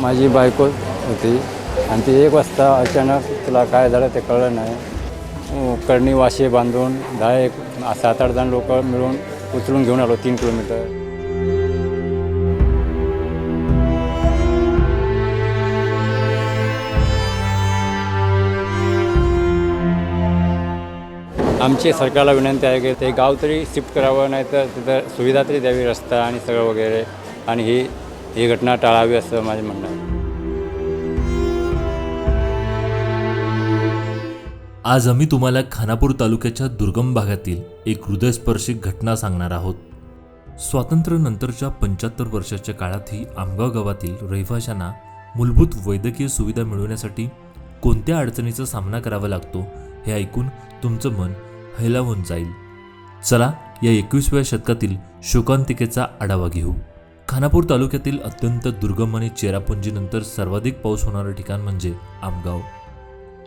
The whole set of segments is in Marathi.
माझी बायको होती आणि ती एक वाजता अचानक तुला काय झालं ते कळलं नाही. करणी वाशे बांधून दहा एक सात आठ जण लोक मिळून उचलून घेऊन आलो तीन किलोमीटर. आमची सरकारला विनंती आहे की ते गाव तरी शिफ्ट करावं नाही तर तिथं सुविधा तरी द्यावी रस्ता आणि सगळं वगैरे. आणि ही ही घटना टाळावी असं माझं म्हणणं आहे. आज आम्ही तुम्हाला खानापूर तालुक्याच्या दुर्गम भागातील एक हृदयस्पर्शी घटना सांगणार आहोत. स्वातंत्र्यानंतरच्या पंच्याहत्तर वर्षाच्या काळातही आमगाव गावातील रहिवाशांना मूलभूत वैद्यकीय सुविधा मिळवण्यासाठी कोणत्या अडचणीचा सामना करावा लागतो हे ऐकून तुमचं मन हैलावून जाईल. चला या एकवीसव्या शतकातील शोकांतिकेचा आढावा घेऊ. खानापूर तालुक्यातील अत्यंत दुर्गम आणि चेरापुंजीनंतर सर्वाधिक पाऊस होणारं ठिकाण म्हणजे आमगाव.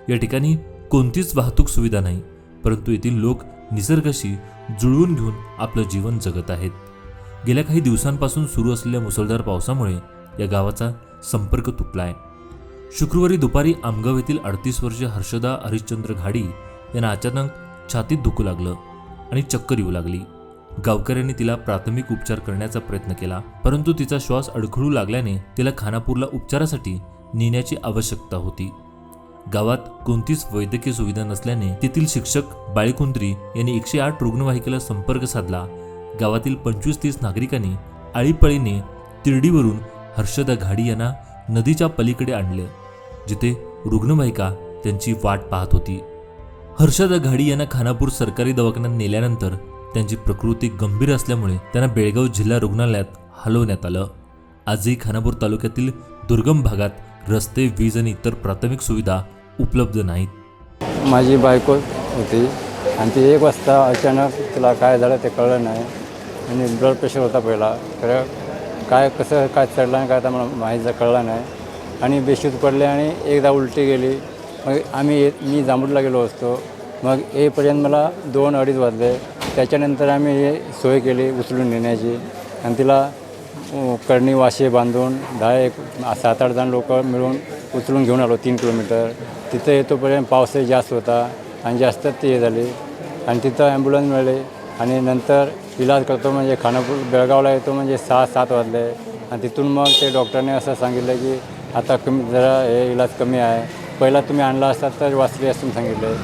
या ठिकाणी कोणतीच वाहतूक सुविधा नाही परंतु येथील लोक निसर्गाशी जुळवून घेऊन आपलं जीवन जगत आहेत. गेल्या काही दिवसांपासून सुरू असलेल्या मुसळधार पावसामुळे या गावाचा संपर्क तुटला आहे शुक्रवारी दुपारी आमगाव येथील अडतीस वर्षीय हर्षदा हरिश्चंद्र घाडी यांना अचानक छातीत दुखू लागलं आणि चक्कर येऊ लागली. गावकऱ्यांनी तिला प्राथमिक उपचार करण्याचा प्रयत्न केला परंतु तिचा श्वास अडखळू लागल्याने तिला खानापूरला उपचारासाठी नेण्याची आवश्यकता होती. गावात कोणतीच वैद्यकीय सुविधा नसल्याने तेथील शिक्षक बाळीकुंद्री यांनी एकशे आठ रुग्णवाहिकेला संपर्क साधला. गावातील पंचवीस तीस नागरिकांनी आळीपळीने तिरडीवरून हर्षदा घाडी यांना नदीच्या पलीकडे आणले जिथे रुग्णवाहिका त्यांची वाट पाहत होती. हर्षदा घाडी यांना खानापूर सरकारी दवाखान्यात नेल्यानंतर त्यांची प्रकृती गंभीर असल्यामुळे त्यांना बेळगाव जिल्हा रुग्णालयात हलवण्यात आलं. आजही खानापूर तालुक्यातील दुर्गम भागात रस्ते वीज आणि इतर प्राथमिक सुविधा उपलब्ध नाहीत. माझी बायको होती आणि ती एक वाजता अचानक तिला काय झालं ते कळलं नाही. आणि ब्लड प्रेशर होता पहिला. तर काय कसं काय चढलं आणि काय तर मला माहीत कळलं नाही. आणि बेशुद्ध पडले आणि एकदा उलटी गेली. मग आम्ही मी जांभूडला गेलो असतो. मग येईपर्यंत मला दोन अडीच वाजले. त्याच्यानंतर आम्ही हे सोय केली उचलून नेण्याची. आणि तिला करणी वाशे बांधून दहा एक सात आठ जण लोक मिळून उचलून घेऊन आलो तीन किलोमीटर. तिथं येतोपर्यंत पावसही जास्त होता आणि जास्त ते हे झाली. आणि तिथं ॲम्ब्युलन्स मिळाले. आणि नंतर इलाज करतो म्हणजे खानापूर बेळगावला येतो म्हणजे सहा सात वाजले. आणि तिथून मग ते डॉक्टरने असं सांगितलं की आता कमी जरा हे इलाज कमी आहे. पहिला तुम्ही आणला असतात तर वाचली असं सांगितलं.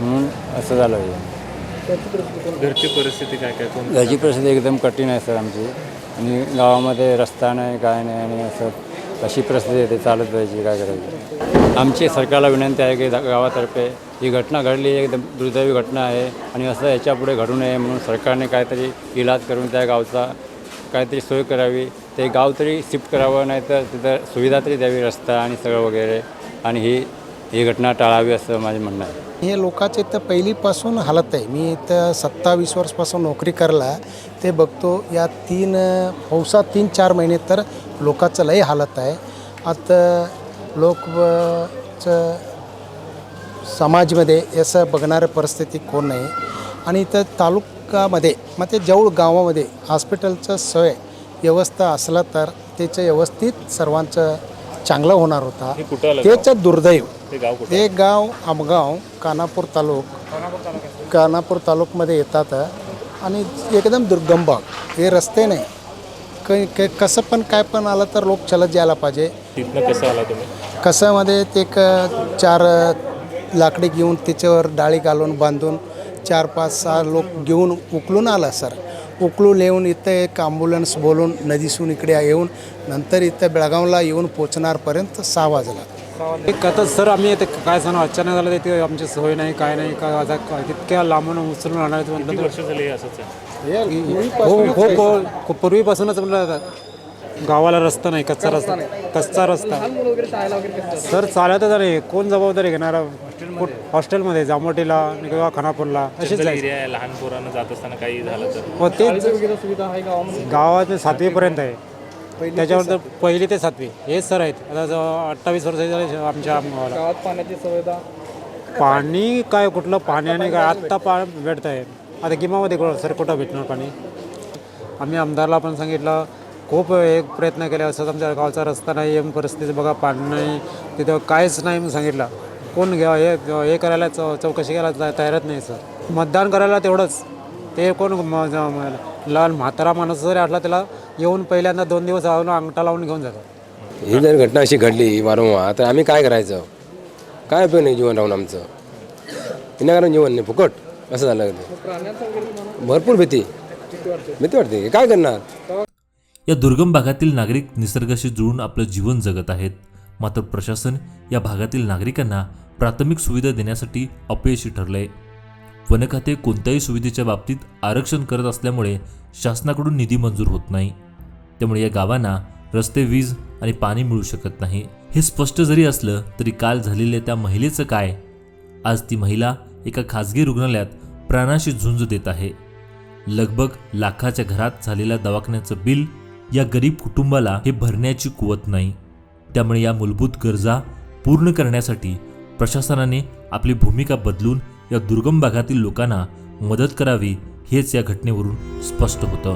म्हणून असं झालं घरची परिस्थिती काय काय कोण घरची परिस्थिती एकदम कठीण आहे सर आमची. आणि गावामध्ये रस्ता नाही काय नाही आणि असं अशी परिस्थिती येते चालत जायची काय करायची. आमची सरकारला विनंती आहे की गावातर्फे ही घटना घडली एकदम दुर्दैवी घटना आहे. आणि असं याच्यापुढे घडू नये म्हणून सरकारने काहीतरी इलाज करून त्या गावचा काहीतरी सोय करावी. ते गाव तरी शिफ्ट करावं नाही तर तिथं सुविधा तरी द्यावी रस्ता आणि सगळं वगैरे. आणि ही ही घटना टाळावी असं माझं म्हणणं आहे. हे लोकांचे इथं पहिलीपासून हालत आहे. मी इथं सत्तावीस वर्षपासून नोकरी करला ते बघतो या तीन पावसात तीन चार महिने तर लोकांचं लय हालत आहे. आता लोकचं समाजमध्ये असं बघणारं परिस्थिती कोण नाही. आणि इथं तालुकामध्ये मग ते जवळ गावामध्ये हॉस्पिटलचं सोय व्यवस्था असला तर त्याचं व्यवस्थित सर्वांचं चांगलं होणार होता. हे कुठं आलं त्याचं दुर्दैव. ते गाव कुठं? हे गाव आमगाव कानापूर तालुक. कानापूर तालुकमध्ये येतात. आणि एकदम दुर्गम भाग. हे रस्ते नाही. क क- कसं पण काय पण आलं तर लोक चलत जायला पाहिजे. तिथनं कसं आला तुम्ही? कसामध्ये ते एक चार लाकडी घेऊन त्याच्यावर डाळी घालून बांधून चार पाच सहा लोक घेऊन उकलून आला सर. उकलून येऊन इथं एक ॲम्ब्युलन्स बोलून नदीसून इकडे येऊन नंतर इथं बेळगावला येऊन पोचणारपर्यंत सहा वाजला. एक आता सर आम्ही ते काय सांगू? अचानक झालं ते आमची सोय नाही काय नाही काय आता काय- इतक्या लांबून उचलून आणायचं किती म्हटलं हे असंच? आहे तर हो हो हो पूर्वीपासूनच म्हणलं आता. गावाला रस्ता नाही कच्चा रस्ता कच्चा रस्ता. सर चालतच नाही. कोण जबाबदारी घेणार? कुठ- हॉस्टेलमध्ये जामोटीला किंवा खानापूरला अशीच जंगल जायचं. एरिया आहे लहान पोरांना जात असताना काही झालं तर. हो ते गावात सातवीपर्यंत आहे. त्याच्यावर तर पहिली ते सातवी. हेच सर आहेत. आता जवळ अठ्ठावीस वर्ष झाले आमच्या गावाला गावात पाण्याची सुविधा? पाणी काय कुठलं पाण्याने काय आत्ता पा भेटत आहे आता किमामध्ये कुठं सर कुठं भेटणार पाणी? आम्ही आमदारला पण सांगितलं. खूप एक प्रयत्न केले. असं आमच्या गावचा रस्ता नाही एम परिस्थिती बघा पाणी नाही. तिथं काहीच नाही म्हणून सांगितलं. कोण घ्या हे हे करायला चौ चौकशी करायला तया- तयारच नाही सर. मतदान करायला तेवढंच. ते कोण लहान म्हातारा माणूस जरी आठला त्याला येऊन पहिल्यांदा दोन दिवस अंगठा लावून घेऊन जातात ही जर घटना अशी घडली वारंवार तर आम्ही काय करायचं? काय उपयोग नाही जीवन राहून आमचं? विनाकारण जीवन नाही फुकट. असं झालं. भरपूर भीती. भीती वाटते. काय करणार? या दुर्गम भागातील नागरिक निसर्गाशी जुळून आपलं जीवन जगत आहेत. मात्र प्रशासन या भागातील नागरिकांना प्राथमिक सुविधा देण्यासाठी अपयशी ठरले वन खाते कोणत्याही सुविधेच्या बाबतीत आरक्षण करत असल्यामुळे शासनाकडून निधी मंजूर होत नाही. त्यामुळे या गावांना रस्ते वीज आणि पाणी मिळू शकत नाही. हे स्पष्ट जरी असलं तरी काल झालेल्या त्या महिलेचं काय? आज ती महिला एका खासगी रुग्णालयात प्राणाशी झुंज देत आहे. लगभग लाखाच्या घरात झालेल्या दवाखान्याचं बिल या गरीब कुटुंबाला हे भरण्याची कुवत नाही. त्यामुळे या मूलभूत गरजा पूर्ण करण्यासाठी प्रशासनाने आपली भूमिका बदलून या दुर्गम भागातील लोकांना मदत करावी हेच या घटनेवरून स्पष्ट होतं.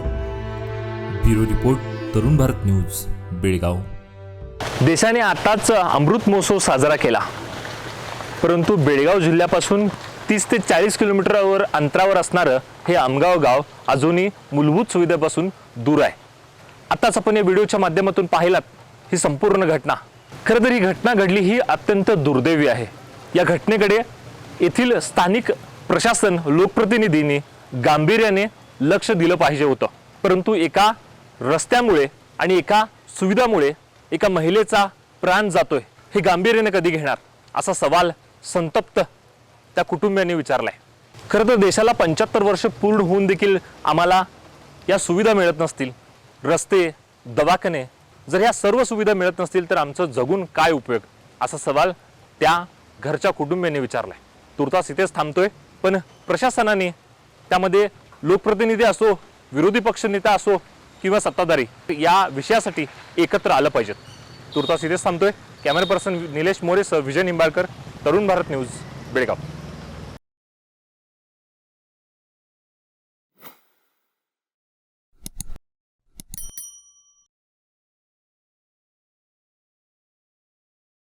ब्युरो रिपोर्ट तरुण भारत न्यूज बेळगाव. देशाने आताच अमृत महोत्सव साजरा केला. परंतु बेळगाव जिल्ह्यापासून तीस ते चाळीस किलोमीटरवर अंतरावर असणारं हे आमगाव गाव अजूनही मूलभूत सुविधेपासून दूर आहे. आताच आपण या व्हिडिओच्या माध्यमातून पाहिलात ही संपूर्ण घटना. खरं तर ही घटना घडली ही अत्यंत दुर्दैवी आहे. या घटनेकडे येथील स्थानिक प्रशासन लोकप्रतिनिधींनी गांभीर्याने लक्ष दिलं पाहिजे होतं. परंतु एका रस्त्यामुळे आणि एका सुविधामुळे एका महिलेचा प्राण जातोय हे गांभीर्याने कधी घेणार? असा सवाल संतप्त त्या कुटुंबियांनी विचारलाय. खरं तर देशाला पंच्याहत्तर वर्ष पूर्ण होऊन देखील आम्हाला या सुविधा मिळत नसतील. रस्ते दवाखाने जर ह्या सर्व सुविधा मिळत नसतील तर आमचं जगून काय उपयोग? असा सवाल त्या घरच्या कुटुंबियांनी विचारलाय. तुर्तास इथेच थांबतोय पण प्रशासनाने त्यामध्ये लोकप्रतिनिधी असो विरोधी पक्षनेता असो किंवा सत्ताधारी या विषयासाठी एकत्र आलं पाहिजेत. तुर्तास इथेच थांबतोय. कॅमेरा पर्सन निलेश मोरे सह विजय निंबाळकर तरुण भारत न्यूज बेळगाव.